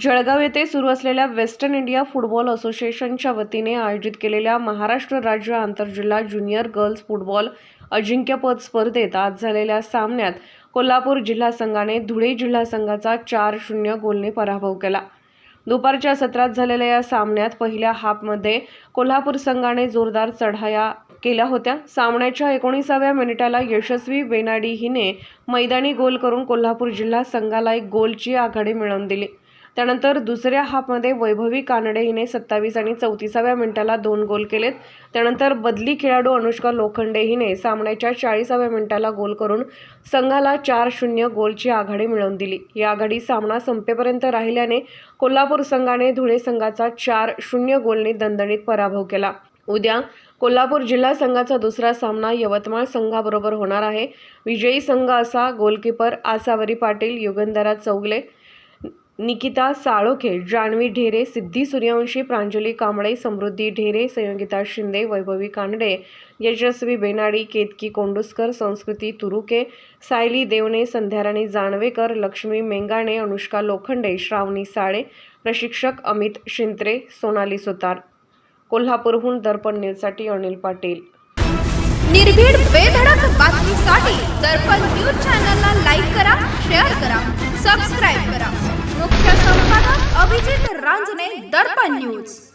जळगाव येथे सुरू असलेल्या वेस्टर्न इंडिया फुटबॉल असोसिएशनच्या वतीने आयोजित केलेल्या महाराष्ट्र राज्य आंतरजिल्हा ज्युनियर गर्ल्स फुटबॉल अजिंक्यपद स्पर्धेत आज झालेल्या सामन्यात कोल्हापूर जिल्हा संघाने धुळे जिल्हा संघाचा चार शून्य गोलने पराभव केला. दुपारच्या सत्रात झालेल्या या सामन्यात पहिल्या हाफमध्ये कोल्हापूर संघाने जोरदार चढाया केल्या होत्या. सामन्याच्या एकोणीसाव्या मिनिटाला यशस्वी बेनाडी हिने मैदानी गोल करून कोल्हापूर जिल्हा संघाला एक गोलची आघाडी मिळवून दिली. त्यानंतर दुसऱ्या हाफमध्ये वैभवी कानडे हिने सत्तावीस आणि चौतीसाव्या मिनिटाला दोन गोल केलेत. त्यानंतर बदली खेळाडू अनुष्का लोखंडे हिने सामन्याच्या चाळीसाव्या मिनिटाला गोल करून संघाला चार शून्य गोलची आघाडी मिळवून दिली. ही आघाडी सामना संपेपर्यंत राहिल्याने कोल्हापूर संघाने धुळे संघाचा चार शून्य गोलने दणदणीत पराभव केला. उद्या कोल्हापूर जिल्हा संघाचा दुसरा सामना यवतमाळ संघाबरोबर होणार आहे. विजयी संघ असा गोलकीपर आसावरी पाटील युगंधरा चौगले निकिता साळोखे जान्हवी ढेरे सिद्धी सूर्यवंशी प्रांजली कांबळे समृद्धी ढेरे संयोगिता शिंदे वैभवी कानडे यशस्वी बेनाडी केतकी कोंडुस्कर संस्कृती तुरुके सायली देवणे संध्याराणी जानवेकर लक्ष्मी मेंगाणे अनुष्का लोखंडे श्रावणी साळे प्रशिक्षक अमित शिंत्रे सोनाली सुतार. कोल्हापूरहून दर्पण न्यूजसाठी अनिल पाटील. निर्भीड रांजणे दर्पण न्यूज.